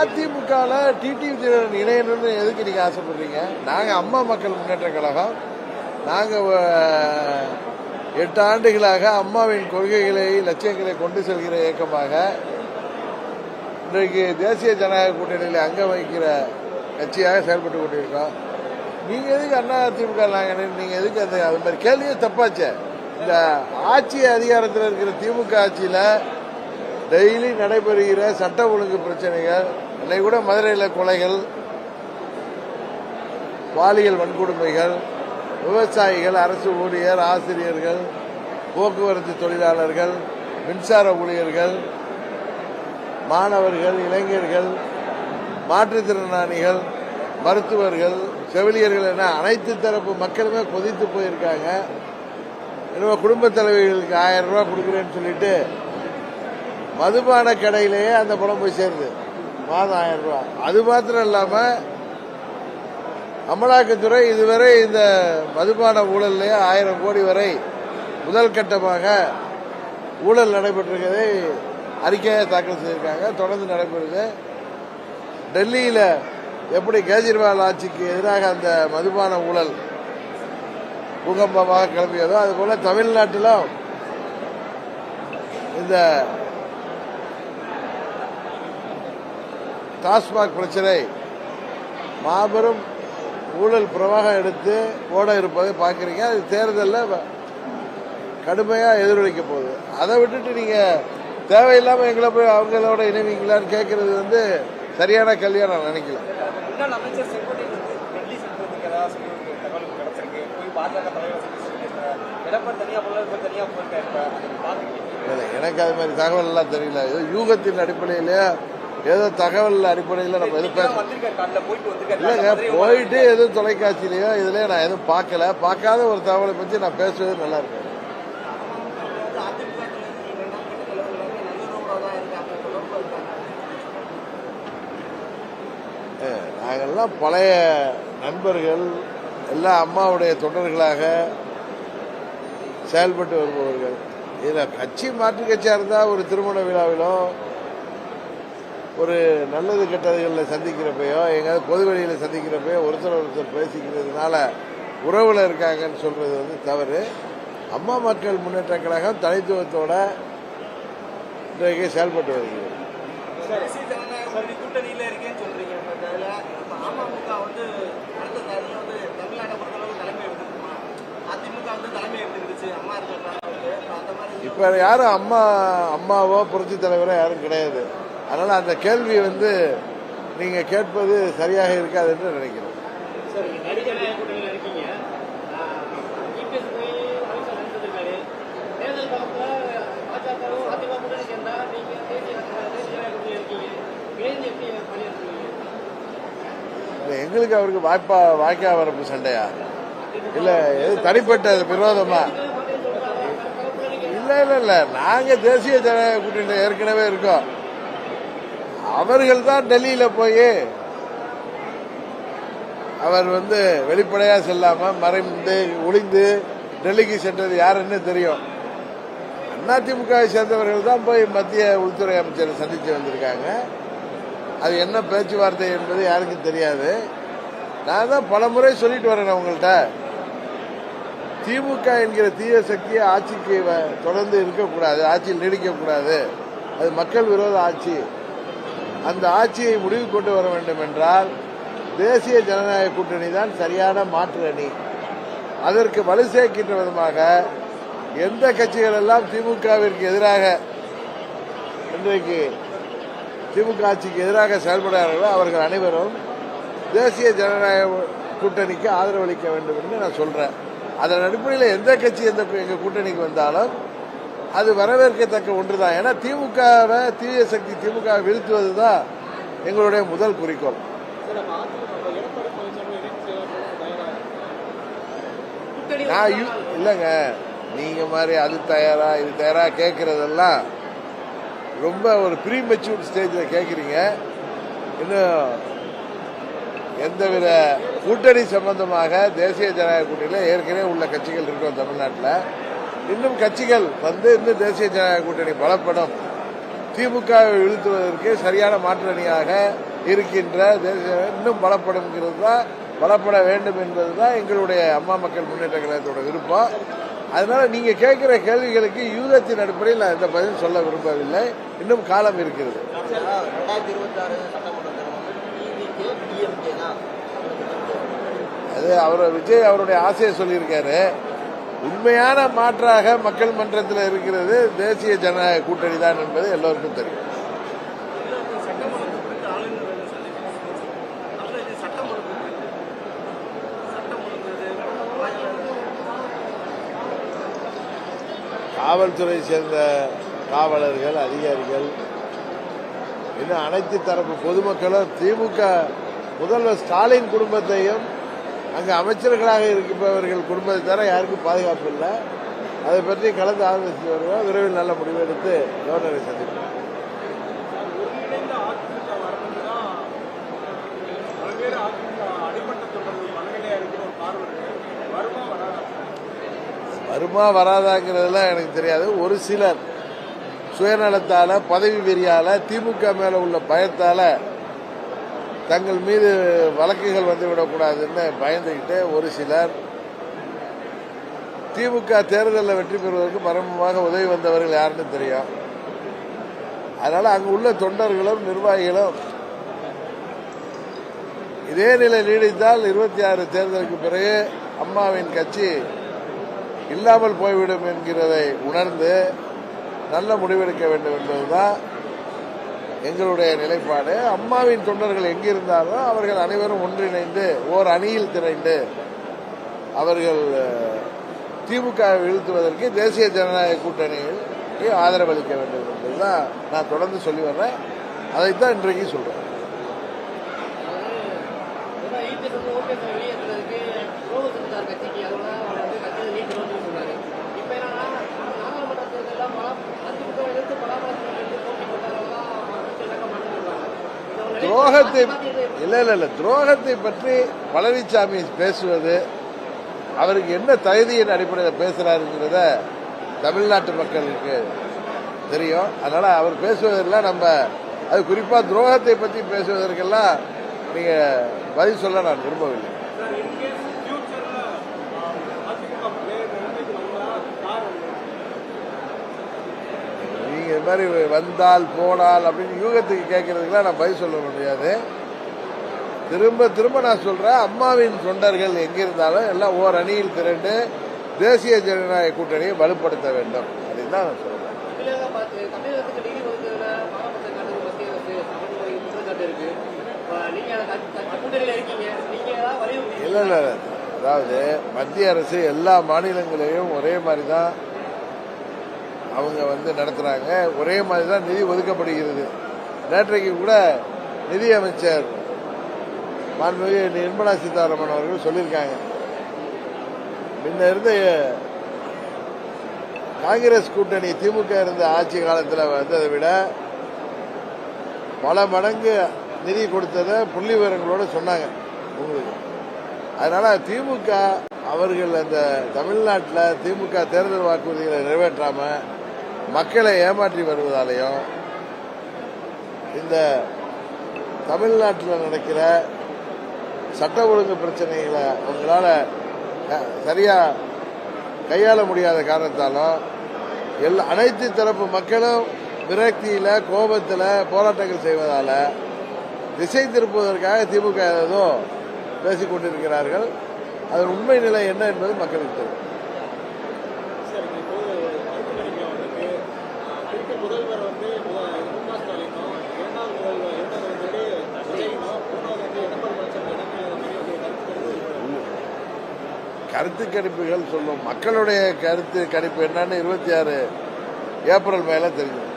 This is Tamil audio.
அதிமுகவில் டிடிவி தினகரன் இணையணும்னு எதுக்கு நீங்கள் ஆசைப்படுறீங்க? நாங்கள் அம்மா மக்கள் முன்னேற்ற கழகம். நாங்கள் எட்டு ஆண்டுகளாக அம்மாவின் கொள்கைகளை லட்சியங்களை கொண்டு செல்கிற இயக்கமாக இன்றைக்கு தேசிய ஜனநாயக கூட்டணியில் அங்கம் வகிக்கிற கட்சியாக செயல்பட்டு கொண்டிருக்கோம். நீங்கள் எதுக்கு அண்ணா திமுக நாங்கள் நீங்கள் எதுக்கு அந்த அது மாதிரி கேள்வியே தப்பாச்சே. இந்த ஆட்சி அதிகாரத்தில் இருக்கிற திமுக ஆட்சியில் டெய்லி நடைபெறுகிற சட்ட ஒழுங்கு பிரச்சனைகள் இன்னைக்கு கூட மதுரையில் கொலைகள் பாலியல் வன்கொடுமைகள் விவசாயிகள் அரசு ஊழியர் ஆசிரியர்கள் போக்குவரத்து தொழிலாளர்கள் மின்சார ஊழியர்கள் மாணவர்கள் இளைஞர்கள் மாற்றுத்திறனாளிகள் மருத்துவர்கள் செவிலியர்கள் என அனைத்து தரப்பு மக்களுமே கொதித்து போயிருக்காங்க. என்னவோ குடும்பத் தலைவர்களுக்கு ஆயிரம் ரூபாய் கொடுக்குறேன்னு சொல்லிட்டு மதுபான கடையிலேயே அந்த பணம் போய் சேருது. மாதம் ஆயிரம் ரூபாய் அது மாத்திரம் இல்லாம அமலாக்கத்துறை இதுவரை இந்த மதுபான ஊழல்லையே ஆயிரம் கோடி வரை முதல் கட்டமாக ஊழல் நடைபெற்றிருக்கதை அறிக்கையாக தாக்கல் செய்திருக்காங்க. தொடர்ந்து நடைபெறுது. டெல்லியில் எப்படி கேஜ்ரிவால் ஆட்சிக்கு எதிராக அந்த மதுபான ஊழல் பூகம்பமாக கிளம்பியதோ அதுபோல தமிழ்நாட்டிலும் இந்த டாஸ்மாக் பிரச்சனை. மாபெரும் ஊழல் பிரவாகம் எடுத்து ஓட இருப்பதை பார்க்குறீங்க. அது தேர்தலில் கடுமையாக எதிரொலிக்க போகுது. அதை விட்டுட்டு நீங்கள் தேவையில்லாமல் எங்களை போய் அவங்களோட இணைவீங்களான்னு கேட்கறது வந்து சரியான கல்வியாக நான் நினைக்கல எனக்கு அது மாதிரி தகவல் எல்லாம் தெரியல. ஏதோ யூகத்தின் அடிப்படையிலே ஏதோ தகவல் அடிப்படையில் நம்ம எதுவும் பேச இல்லைங்க போயிட்டு எதுவும் தொலைக்காட்சியிலையோ இதுலயோ நான் எதுவும் பார்க்கல. பார்க்காத ஒரு தகவலை பற்றி நான் பேசுவது நல்லா இருக்கு நாங்கள்லாம் பழைய நண்பர்கள் எல்லாம் அம்மாவுடைய தொண்டர்களாக செயல்பட்டு வருபவர்கள். இதில் கட்சி மாற்று கட்சியாக இருந்தால் ஒரு திருமண விழாவிலோ ஒரு நல்லது கெட்டதுகளில் சந்திக்கிறப்பையோ எங்கேயாவது பொது வெளியில் சந்திக்கிறப்பையோ ஒருத்தர் ஒருத்தர் பேசிக்கிறதுனால உறவில் இருக்காங்கன்னு சொல்றது வந்து தவறு. அம்மா மக்கள் முன்னேற்ற கழகம் தனித்துவத்தோட இன்றைக்கு செயல்பட்டு வருகிறது. இப்போ யாரும் அம்மா அம்மாவோ புரட்சி தலைவரோ யாரும் கிடையாது. அதனால அந்த கேள்வி வந்து நீங்க கேட்பது சரியாக இருக்காது என்று கூட்டணி இல்ல, எங்களுக்கு அவருக்கு வாய்ப்பா வாய்க்கா வரப்பு சண்டையா? இல்ல எது தனிப்பட்ட விரோதமா? இல்ல இல்ல இல்ல நாங்க தேசிய ஜனநாயக கூட்டணியில் ஏற்கனவே இருக்கோம். அவர்கள் தான் டெல்லியில போய் அவர் வந்து வெளிப்படையா செல்லாம மறைந்து ஒளிந்து டெல்லிக்கு சென்றது யாருன்னு தெரியும். அதிமுகவை சேர்ந்தவர்கள் தான் போய் மத்திய உள்துறை அமைச்சரை சந்தித்து வந்திருக்காங்க. அது என்ன பேச்சுவார்த்தை என்பது யாருக்கும் தெரியாது. நான் தான் பல முறை சொல்லிட்டு வரேன் உங்கள்கிட்ட திமுக என்கிற தீய சக்தியை ஆட்சிக்கு வ- தொடர்ந்து இருக்கக்கூடாது ஆட்சியில் நீடிக்கக்கூடாது. அது மக்கள் விரோத ஆட்சி. அந்த ஆட்சியை முடிவு கொண்டு வர வேண்டும் என்றால் தேசிய ஜனநாயக கூட்டணி தான் சரியான மாற்று அணி. அதற்கு வலு சேர்க்கின்ற விதமாக எந்த கட்சிகள் எல்லாம் திமுகவிற்கு எதிராக இன்றைக்கு திமுக ஆட்சிக்கு எதிராக செயல்படுகிறார்களோ அவர்கள் அனைவரும் தேசிய ஜனநாயக கூட்டணிக்கு ஆதரவளிக்க வேண்டும் என்று நான் சொல்றேன். அதன் அடிப்படையில் எந்த கட்சி எந்த எங்கள் கூட்டணிக்கு வந்தாலும் அது வரவேற்கத்தக்க ஒன்றுதான். ஏன்னா திமுகவை தீய சக்தி திமுக வீழ்த்துவது தான் எங்களுடைய முதல் குறிக்கோள். நான் இல்லைங்க. நீங்க மாதிரி அது தயாரா இது தயாரா கேட்கறதெல்லாம் ரொம்ப ஒரு ப்ரீ மெச்சூர்ட் ஸ்டேஜில் கேட்குறீங்க இன்னும் எந்தவித கூட்டணி சம்பந்தமாக தேசிய ஜனநாயக கூட்டணியில் ஏற்கனவே உள்ள கட்சிகள் இருக்கும் தமிழ்நாட்டில். இன்னும் கட்சிகள் வந்து இன்னும் தேசிய ஜனநாயக கூட்டணி பலப்படும். திமுகவை வீழ்த்துவதற்கு சரியான மாற்றணியாக இருக்கின்ற தேசிய இன்னும் பலப்படும்ங்கிறது தான் பலப்பட வேண்டும் என்பது தான் எங்களுடைய அம்மா மக்கள் முன்னேற்ற கழகத்தோட விருப்பம். அதனால நீங்க கேட்கிற கேள்விகளுக்கு யூகத்தின் அடிப்படையில் நான் எந்த பதிலும் சொல்ல விரும்பவில்லை. இன்னும் காலம் இருக்கிறது. அது அவர் விஜய் அவருடைய ஆசையை சொல்லியிருக்காரு. உண்மையான மாற்றாக மக்கள் மன்றத்தில் இருக்கிறது தேசிய ஜனநாயக கூட்டணி தான் என்பது எல்லோருக்கும் தெரியும். காவல்துறை சேர்ந்த காவலர்கள் அதிகாரிகள் இன்னும் அனைத்து தரப்பு பொதுமக்களும் திமுக முதல்வர் ஸ்டாலின் குடும்பத்தையும் அங்கு அமைச்சர்களாக இருப்பவர்கள் குடும்பத்தை தவிர யாருக்கும் பாதுகாப்பு இல்லை. அதை பற்றி கலந்து ஆலோசித்து வருவோம் விரைவில் நல்ல முடிவு எடுத்து கவர்னரை சந்திப்போம். வருமா வருமா வராதாங்கிறதுலாம் எனக்கு தெரியாது. ஒரு சிலர் சுயநலத்தால பதவி வெறியால திமுக மேல உள்ள பயத்தால தங்கள் மீது வழக்குகள் வந்துவிடக்கூடாதுன்னு பயந்துகிட்டு பயந்துக்கிட்டு ஒரு சிலர் திமுக தேர்தலில் வெற்றி பெறுவதற்கு மர்மமாக உதவி வந்தவர்கள் யாருன்னு தெரியும். அதனால் அங்கு உள்ள தொண்டர்களும் நிர்வாகிகளும் இதே நிலை நீடித்தால் இருபத்தி ஆறு தேர்தலுக்கு பிறகு அம்மாவின் கட்சி இல்லாமல் போய்விடும் என்கிறதை உணர்ந்து நல்ல முடிவெடுக்க வேண்டும் என்பதுதான் எங்களுடைய நிலைப்பாடு. அம்மாவின் தொண்டர்கள் எங்கிருந்தாலும் அவர்கள் அனைவரும் ஒன்றிணைந்து ஓர் அணியில் திரைந்து அவர்கள் திமுகவை திமுக வீழ்த்துவதற்கு தேசிய ஜனநாயக கூட்டணியில் ஆதரவளிக்க வேண்டும் என்பதுதான் நான் தொடர்ந்து சொல்லி வர்றேன். அதைத்தான் இன்றைக்கு சொல்றேன் இபிஎஸ் வந்து ஓபிஎஸ் வெளியேற்றுறதுக்கு ரோகு செஞ்சார் கட்சிக்கு அதனால அவர் வந்து கட்சியில் நீக்கணும்னு சொல்றாரு இப்போ என்னன்னா நாடாளுமன்ற தேர்தலில் பல அதிமுக எதிர்த்து பலாபலத்தில் இருந்து போட்டி போட்டதெல்லாம் மக்கள் இலக்கம் மாற்றிருக்காங்க துரோகத்தை இல்ல இல்ல இல்ல. துரோகத்தை பற்றி பழனிசாமி பேசுவது அவருக்கு என்ன தகுதியின் அடிப்படையில் பேசுறாருங்கிறத தமிழ்நாட்டு மக்களுக்கு தெரியும். அதனால அவர் பேசுவதெல்லாம் நம்ம அது குறிப்பா துரோகத்தை பற்றி பேசுவதற்கெல்லாம் நீங்க பதில் சொல்ல நான் விரும்பவில்லை சார் இன்கேஸ் ஃபியூச்சர்ல அதிமுக பிளேயர் நிலைமைக்கு வந்தா யார் நீங்க இது மாதிரி வந்தால் போனால் அப்படின்னு யூகத்துக்கு கேட்கறதுக்குலாம் நான் பதில் சொல்ல முடியாது. திரும்ப திரும்ப நான் சொல்கிறேன் அம்மாவின் தொண்டர்கள் எங்கிருந்தாலும் எல்லாம் ஓர் அணியில் திரண்டு தேசிய ஜனநாயக கூட்டணியை வலுப்படுத்த வேண்டும். அப்படின்னு தான் நான் சொல்கிறேன் இல்லை இல்லை அதாவது மத்திய அரசு எல்லா மாநிலங்களையும் ஒரே மாதிரி தான் அவங்க வந்து நடத்துகிறாங்க ஒரே மாதிரி தான் நிதி ஒதுக்கப்படுகிறது. நேற்றைக்கு கூட நிதியமைச்சர் மாண்புமிகு நிர்மலா சீதாராமன் அவர்கள் சொல்லியிருக்காங்க. முன்ன இருந்த காங்கிரஸ் கூட்டணி திமுக இருந்த ஆட்சி காலத்தில் வந்ததை விட பல மடங்கு நிதி கொடுத்ததை புள்ளி விவரங்களோடு சொன்னாங்க உங்களுக்கு. அதனால திமுக அவர்கள் அந்த தமிழ்நாட்டில் திமுக தேர்தல் வாக்குறுதிகளை நிறைவேற்றாமல் மக்களை ஏமாற்றி வருவதாலையும் இந்த தமிழ்நாட்டில் நடக்கிற சட்ட ஒழுங்கு பிரச்சனைகளை அவங்களால சரியாக சரியா கையாள முடியாத காரணத்தாலும் எல்லா அனைத்து தரப்பு மக்களும் விரக்தியில கோபத்தில் போராட்டங்கள் செய்வதால திசை திருப்புவதற்காக திமுக ஏதோ பேசிக் கொண்டிருக்கிறார்கள். அதன் உண்மை நிலை என்ன என்பது மக்களுக்கு தெரியும் சார் இப்போ மருத்துவமனைக்கு வந்துட்டு திருப்பி முதல்வர் வந்து மு க ஸ்டாலினும் இரண்டாவது முதல்வர் இரண்டாவது வந்துட்டு விஜயனும் மூணாவது வந்து எடப்பாடி பழனிசாமி கருத்து கணிப்புகள் சொல்லும் மக்களுடைய கருத்து கணிப்பு என்னன்னு இருபத்தி ஆறு ஏப்ரல் மேல தெரிஞ்சது